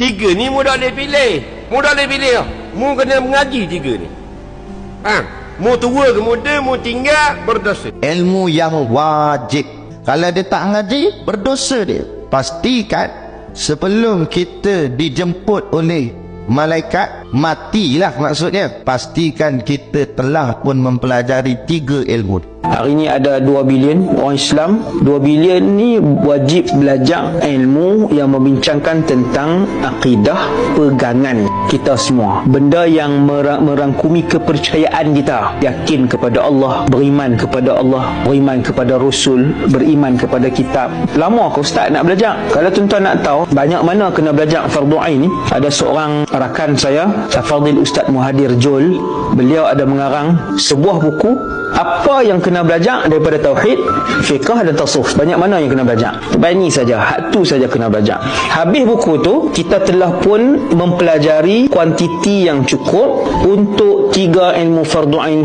Tiga ni mu tak boleh pilih. Mu tak boleh pilih. Mu kena mengaji tiga ni. Ha? Mu tua ke muda, mu tinggal berdosa. ilmu yang wajib. Kalau dia tak ngaji, berdosa dia. Pastikan sebelum kita dijemput oleh malaikat, matilah maksudnya. Pastikan kita telah pun mempelajari tiga ilmu. Hari ini ada 2 bilion orang Islam. 2 bilion ni wajib belajar ilmu yang membincangkan tentang akidah pegangan kita semua. Benda yang merang- merangkumi kepercayaan kita yakin kepada Allah beriman kepada Allah beriman kepada Rasul beriman kepada kitab. Lama ke Ustaz nak belajar? Kalau tuan-tuan nak tahu banyak mana kena belajar fardu ain ni? Ada seorang rakan saya Fadil Ustaz Muhadir Jol. Beliau ada mengarang sebuah buku apa yang kena belajar daripada tauhid, fiqh dan tasawuf. Banyak mana yang kena belajar? Bani saja, hak tu saja kena belajar. Habis buku tu, kita telah pun mempelajari kuantiti yang cukup untuk tiga ilmu fardu ain